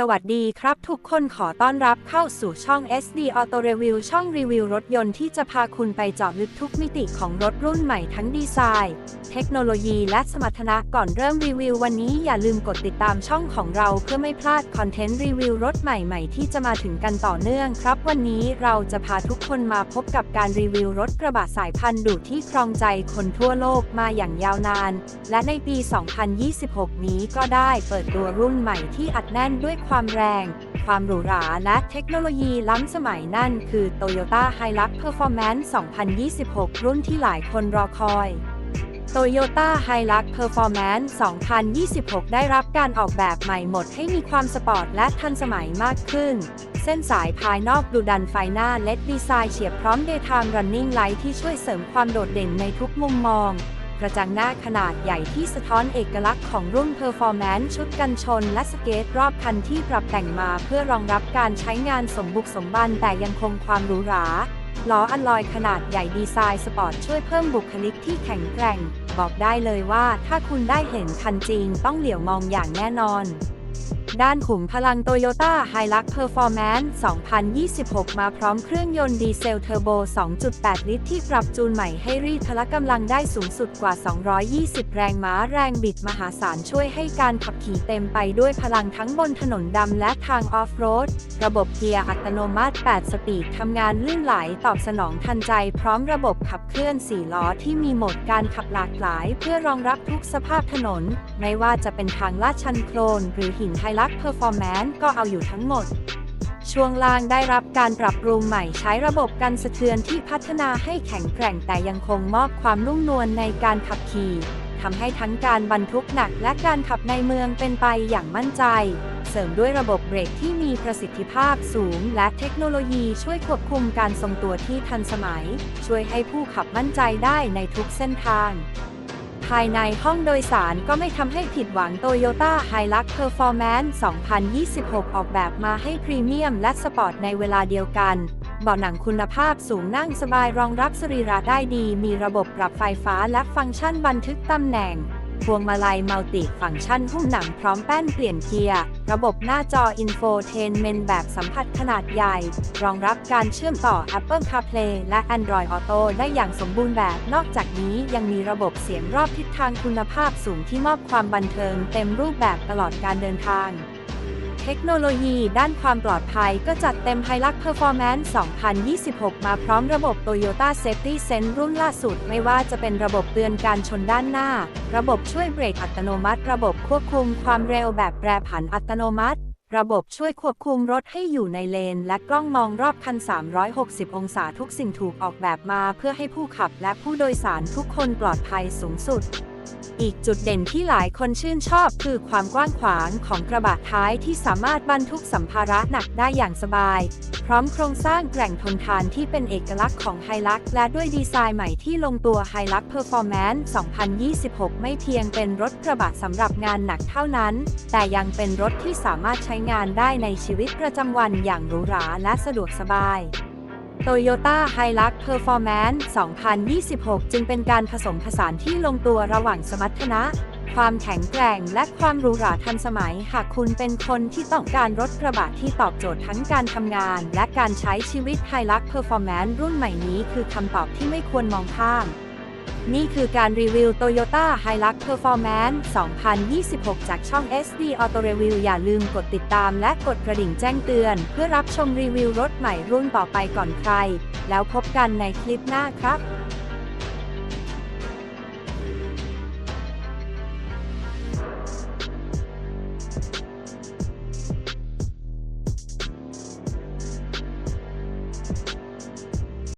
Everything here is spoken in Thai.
สวัสดีครับทุกคนขอต้อนรับเข้าสู่ช่อง SD Auto Review ช่องรีวิวรถยนต์ที่จะพาคุณไปเจาะลึกทุกมิติของรถรุ่นใหม่ทั้งดีไซน์ เทคโนโลยีและสมรรถนะก่อนเริ่มรีวิววันนี้อย่าลืมกดติดตามช่องของเราเพื่อไม่พลาดคอนเทนต์รีวิวรถใหม่ๆ ที่จะมาถึงกันต่อเนื่องครับ วันนี้เราจะพาทุกคนมาพบกับการรีวิวรถกระบะสายพันธุ์ดุที่ครองใจคนทั่วโลกมาอย่างยาวนาน และในปี 2026 นี้ก็ได้เปิดตัวรุ่นใหม่ที่อัดแน่นด้วยความแรง ความหรูหราและเทคโนโลยีล้ำสมัยนั่นคือ Toyota Hilux Performance 2026 รุ่นที่หลายคนรอคอย Toyota Hilux Performance 2026 ได้รับการออกแบบใหม่หมดให้มีความสปอร์ตและทันสมัยมากขึ้น เส้นสายภายนอกดูดันไฟหน้าเลดดีไซน์เฉียบพร้อม Daytime Running Light ที่ช่วยเสริมความโดดเด่นในทุกมุมมอง กระจังหน้าขนาดใหญ่ที่สะท้อนเอกลักษณ์ของรุ่นเพอร์ฟอร์แมนซ์ชุดกันชนและสเกตรอบคันที่ปรับแต่งมาเพื่อรองรับการใช้งานสมบุกสมบันแต่ยังคงความหรูหราล้ออัลลอยขนาดใหญ่ดีไซน์สปอร์ตช่วยเพิ่มบุคลิกที่แข็งแกร่ง บอกได้เลยว่าถ้าคุณได้เห็นคันจริงต้องเหลียวมองอย่างแน่นอน ด้านขุมพลัง Toyota Hilux Performance 2026 มาพร้อมเครื่องยนต์ดีเซลเทอร์โบ 2.8 ลิตรที่ปรับจูนใหม่ให้รีดพละกำลังได้สูงสุดกว่า 220 แรงม้าแรงบิดมหาศาลช่วยให้การขับขี่เต็มไปด้วยพลังทั้งบนถนนดำและทางออฟโรด ระบบเกียร์อัตโนมัติ 8 สปีดทำงานลื่นไหลตอบสนองทันใจ พร้อมระบบขับเคลื่อน 4 ล้อที่มีโหมดการขับหลากหลาย เพื่อรองรับทุกสภาพถนน ไม่ว่าจะเป็นทางลาดชันโคลนหรือหินไฮลักเพอร์ฟอร์แมนซ์ก็เอาอยู่ทั้งหมด ช่วงล่างได้รับการปรับปรุงใหม่ใช้ระบบกันสะเทือนที่พัฒนาให้แข็งแกร่งแต่ยังคงมอบความนุ่มนวลในการขับขี่ทำให้ทั้งการบรรทุกหนักและการขับในเมืองเป็นไปอย่างมั่นใจ เสริมด้วยระบบเบรกที่มีประสิทธิภาพสูง และเทคโนโลยีช่วยควบคุมการทรงตัวที่ทันสมัย ช่วยให้ผู้ขับมั่นใจได้ในทุกเส้นทาง ภายในห้องโดยสารก็ไม่ทำให้ผิดหวัง Toyota Hilux Performance 2026 ออกแบบมาให้พรีเมียมและสปอร์ตในเวลาเดียวกันเบาะหนังคุณภาพสูงนั่งสบายรองรับสรีระได้ดี มีระบบปรับไฟฟ้าและฟังก์ชันบันทึกตำแหน่ง พวงมาลัยมัลติฟังก์ชันหุ้มหนังพร้อมแป้นเปลี่ยนเกียร์ ระบบหน้าจออินโฟเทนเมนแบบสัมผัสขนาดใหญ่ รองรับการเชื่อมต่อ Apple CarPlay และ Android Auto ได้อย่างสมบูรณ์แบบ นอกจากนี้ยังมีระบบเสียงรอบทิศทางคุณภาพสูงที่มอบความบันเทิงเต็มรูปแบบตลอดการเดินทาง เทคโนโลยีด้านความปลอดภัยก็จัดเต็ม Hilux Performance 2026 มาพร้อมระบบ Toyota Safety Sense รุ่นล่าสุด ไม่ว่าจะเป็นระบบเตือนการชนด้านหน้า ระบบช่วยเบรกอัตโนมัติ ระบบควบคุมความเร็วแบบแปรผันอัตโนมัติ ระบบช่วยควบคุมรถให้อยู่ในเลน และกล้องมองรอบคัน 360 องศาทุกสิ่งถูกออกแบบมา เพื่อให้ผู้ขับและผู้โดยสารทุกคนปลอดภัยสูงสุด อีกจุดเด่นที่หลายคนชื่นชอบคือความกว้างขวางของกระบะท้ายที่สามารถบรรทุกสัมภาระหนักได้อย่างสบาย พร้อมโครงสร้างแกร่งทนทานที่เป็นเอกลักษณ์ของไฮลักและด้วยดีไซน์ใหม่ที่ลงตัวไฮลัก Performance 2026 ไม่เพียงเป็นรถกระบะสำหรับงานหนักเท่านั้น แต่ยังเป็นรถที่สามารถใช้งานได้ในชีวิตประจำวันอย่างหรูหราและสะดวกสบาย Toyota Hilux Performance 2026 จึงเป็นการผสมผสานที่ลงตัวระหว่างสมรรถนะ ความแข็งแกร่งและความหรูหราทันสมัย หากคุณเป็นคนที่ต้องการรถกระบะที่ตอบโจทย์ทั้งการทำงาน และการใช้ชีวิต Hilux Performance รุ่นใหม่นี้คือคำตอบที่ไม่ควรมองข้าม นี่คือการรีวิว Toyota Hilux Performance 2026 จากช่อง SD Auto Review อย่าลืมกดติดตามและกดกระดิ่งแจ้งเตือน เพื่อรับชมรีวิวรถใหม่รุ่นต่อไปก่อนใคร แล้วพบกันในคลิปหน้าครับ